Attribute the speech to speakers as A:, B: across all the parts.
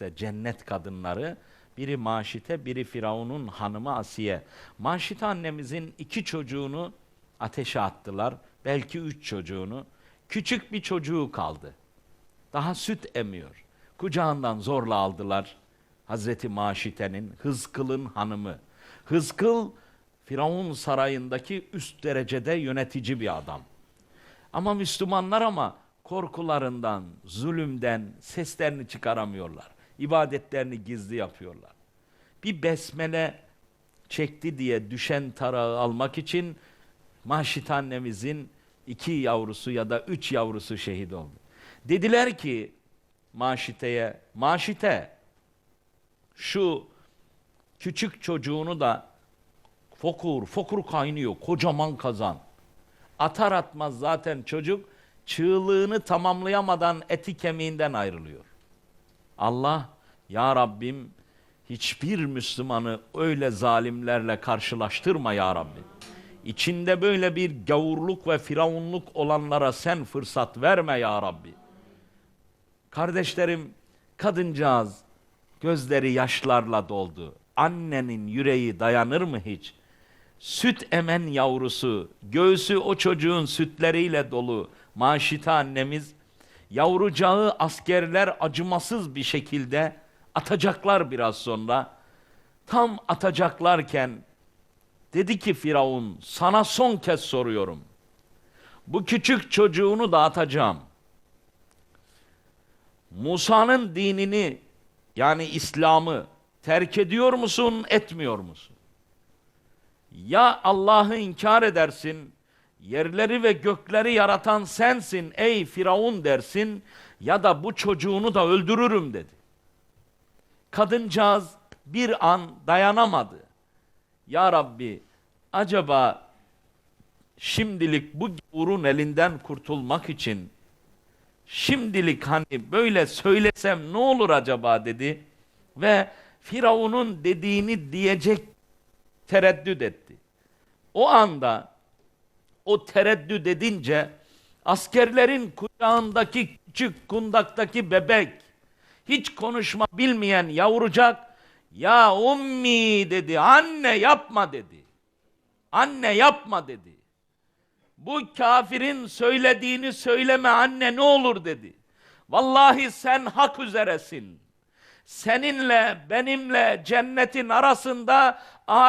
A: nefeste cennet kadınları. Biri Maşite, biri Firavun'un hanımı Asiye. Maşite annemizin iki çocuğunu ateşe attılar. Belki üç çocuğunu. Küçük bir çocuğu kaldı. Daha süt emiyor. Kucağından zorla aldılar. Hazreti Maşite'nin, Hızkıl'ın hanımı. Hızkıl, Firavun sarayındaki üst derecede yönetici bir adam. Ama Müslümanlar ama korkularından, zulümden seslerini çıkaramıyorlar. İbadetlerini gizli yapıyorlar. Bir besmele çekti diye düşen tarağı almak için Maşit annemizin iki yavrusu ya da üç yavrusu şehit oldu. Dediler ki Maşite'ye, Maşite şu küçük çocuğunu da fokur, fokur kaynıyor, kocaman kazan. Atar atmaz zaten çocuk çığlığını tamamlayamadan eti kemiğinden ayrılıyor. Allah ya Rabbim hiçbir Müslümanı öyle zalimlerle karşılaştırma ya Rabbi. İçinde böyle bir gavurluk ve firavunluk olanlara sen fırsat verme ya Rabbi. Kardeşlerim kadıncağız gözleri yaşlarla doldu. Annenin yüreği dayanır mı hiç? Süt emen yavrusu, göğsü o çocuğun sütleriyle dolu. Maşita annemiz yavrucağı askerler acımasız bir şekilde atacaklar biraz sonra. Tam atacaklarken dedi ki Firavun sana son kez soruyorum. Bu küçük çocuğunu da atacağım. Musa'nın dinini yani İslam'ı terk ediyor musun, etmiyor musun? Ya Allah'ı inkar edersin, yerleri ve gökleri yaratan sensin ey Firavun dersin ya da bu çocuğunu da öldürürüm dedi. Kadıncağız bir an dayanamadı. Ya Rabbi acaba şimdilik bu gavurun elinden kurtulmak için şimdilik hani böyle söylesem ne olur acaba dedi ve Firavun'un dediğini diyecek tereddüt etti. O anda o tereddüt edince askerlerin kucağındaki küçük kundaktaki bebek hiç konuşma bilmeyen yavrucak ya ummi dedi anne yapma dedi. Anne yapma dedi. Bu kafirin söylediğini söyleme anne ne olur dedi. Vallahi sen hak üzeresin. Seninle benimle cennetin arasında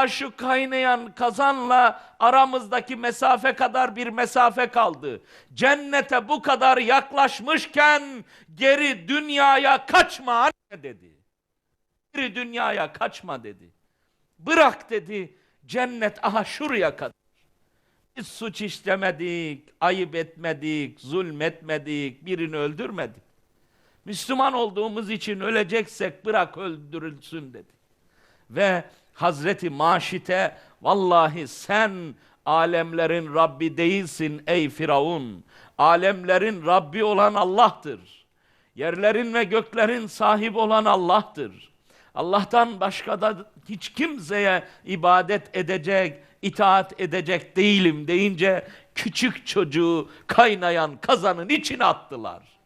A: şu kaynayan kazanla aramızdaki mesafe kadar bir mesafe kaldı. Cennete bu kadar yaklaşmışken geri dünyaya kaçma anne dedi. Geri dünyaya kaçma dedi. Bırak dedi cennet aha şuraya kadar. Biz suç işlemedik, ayıp etmedik, zulmetmedik, birini öldürmedik. Müslüman olduğumuz için öleceksek bırak öldürülsün dedi. Ve Hazreti Maşite vallahi sen alemlerin Rabbi değilsin ey Firavun. Alemlerin Rabbi olan Allah'tır. Yerlerin ve göklerin sahibi olan Allah'tır. Allah'tan başka da hiç kimseye ibadet edecek, itaat edecek değilim deyince küçük çocuğu kaynayan kazanın içine attılar.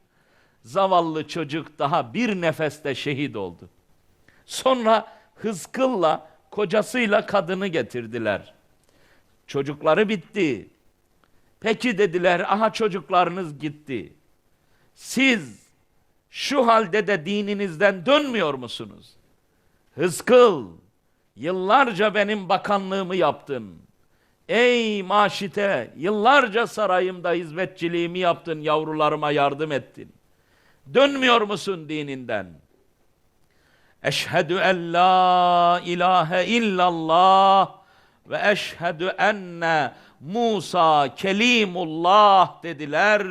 A: Zavallı çocuk daha bir nefeste şehit oldu. Sonra Hızkıl'la kocasıyla kadını getirdiler. Çocukları bitti. Peki dediler aha çocuklarınız gitti. Siz şu halde de dininizden dönmüyor musunuz? Hızkıl, yıllarca benim bakanlığımı yaptın. Ey maşite, yıllarca sarayımda hizmetçiliğimi yaptın, yavrularıma yardım ettin. Dönmüyor musun dininden? Eşhedü en la ilahe illallah ve eşhedü enne Musa kelimullah dediler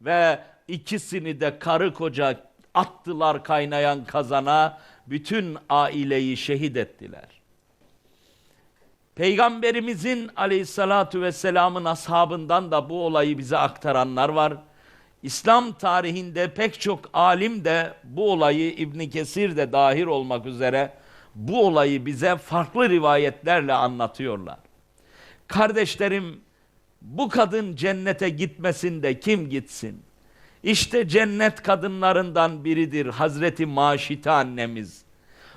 A: ve ikisini de karı koca attılar kaynayan kazana bütün aileyi şehit ettiler. Peygamberimizin aleyhissalatu vesselamın ashabından da bu olayı bize aktaranlar var. İslam tarihinde pek çok alim de bu olayı İbn Kesir de dahil olmak üzere bu olayı bize farklı rivayetlerle anlatıyorlar. Kardeşlerim bu kadın cennete gitmesin de kim gitsin? İşte cennet kadınlarından biridir Hazreti Maşite annemiz.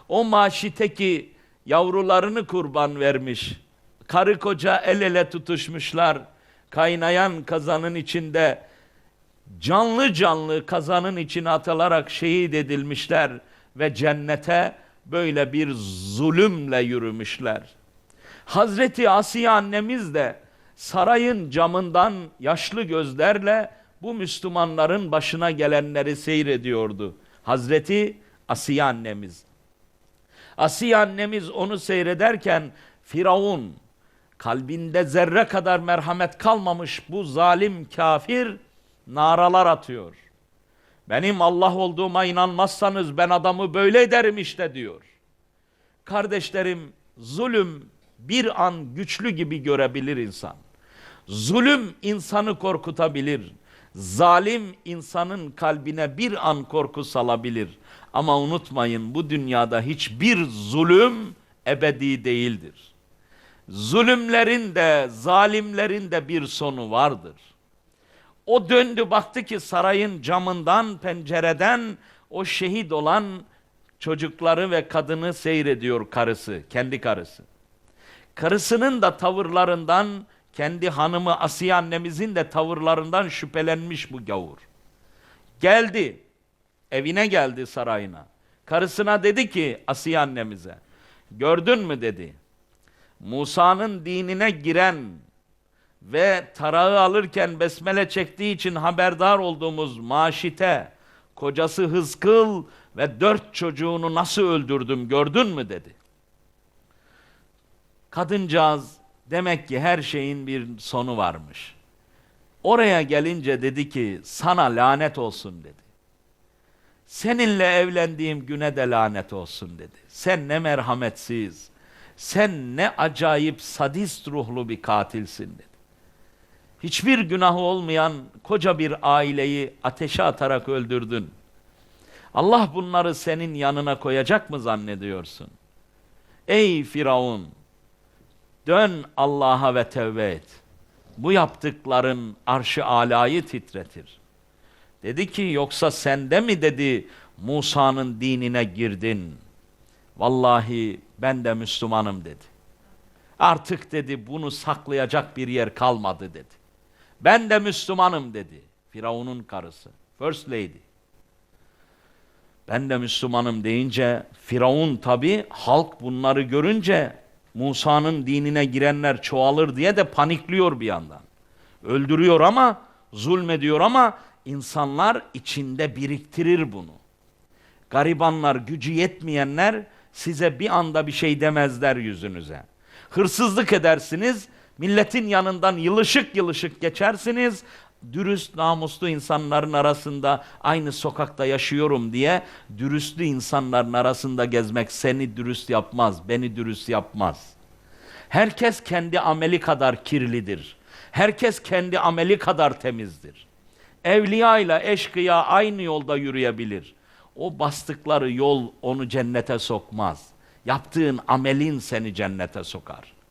A: O Maşite ki yavrularını kurban vermiş. Karı koca el ele tutuşmuşlar. Kaynayan kazanın içinde canlı canlı kazanın içine atılarak şehit edilmişler ve cennete böyle bir zulümle yürümüşler. Hazreti Asiye annemiz de sarayın camından yaşlı gözlerle bu Müslümanların başına gelenleri seyrediyordu. Hazreti Asiye annemiz. Asiye annemiz onu seyrederken Firavun kalbinde zerre kadar merhamet kalmamış bu zalim kafir naralar atıyor. Benim Allah olduğuma inanmazsanız ben adamı böyle ederim işte diyor. Kardeşlerim zulüm bir an güçlü gibi görebilir insan. Zulüm insanı korkutabilir. Zalim insanın kalbine bir an korku salabilir. Ama unutmayın bu dünyada hiçbir zulüm ebedi değildir. Zulümlerin de zalimlerin de bir sonu vardır. O döndü baktı ki sarayın camından, pencereden o şehit olan çocukları ve kadını seyrediyor karısı, kendi karısı. Karısının da tavırlarından, kendi hanımı Asiye annemizin de tavırlarından şüphelenmiş bu gavur. Geldi, evine geldi sarayına. Karısına dedi ki Asiye annemize, gördün mü dedi. Musa'nın dinine giren ve tarağı alırken besmele çektiği için haberdar olduğumuz Maşite, kocası Hızkıl ve dört çocuğunu nasıl öldürdüm gördün mü dedi. Kadıncağız demek ki her şeyin bir sonu varmış. Oraya gelince dedi ki sana lanet olsun dedi. Seninle evlendiğim güne de lanet olsun dedi. Sen ne merhametsiz, sen ne acayip sadist ruhlu bir katilsin dedi. Hiçbir günahı olmayan koca bir aileyi ateşe atarak öldürdün. Allah bunları senin yanına koyacak mı zannediyorsun? Ey Firavun! Dön Allah'a ve tevbe et. Bu yaptıkların arşı alayı titretir. Dedi ki yoksa sende mi dedi Musa'nın dinine girdin. Vallahi ben de Müslümanım dedi. Artık dedi bunu saklayacak bir yer kalmadı dedi. Ben de Müslümanım dedi. Firavun'un karısı. First Lady. Ben de Müslümanım deyince Firavun tabi halk bunları görünce Musa'nın dinine girenler çoğalır diye de panikliyor bir yandan. Öldürüyor ama zulmediyor ama insanlar içinde biriktirir bunu. Garibanlar, gücü yetmeyenler size bir anda bir şey demezler yüzünüze. Hırsızlık edersiniz, milletin yanından yılışık yılışık geçersiniz. Dürüst, namuslu insanların arasında aynı sokakta yaşıyorum diye dürüstlü insanların arasında gezmek seni dürüst yapmaz, beni dürüst yapmaz. Herkes kendi ameli kadar kirlidir. Herkes kendi ameli kadar temizdir. Evliya ile eşkıya aynı yolda yürüyebilir. O bastıkları yol onu cennete sokmaz. Yaptığın amelin seni cennete sokar.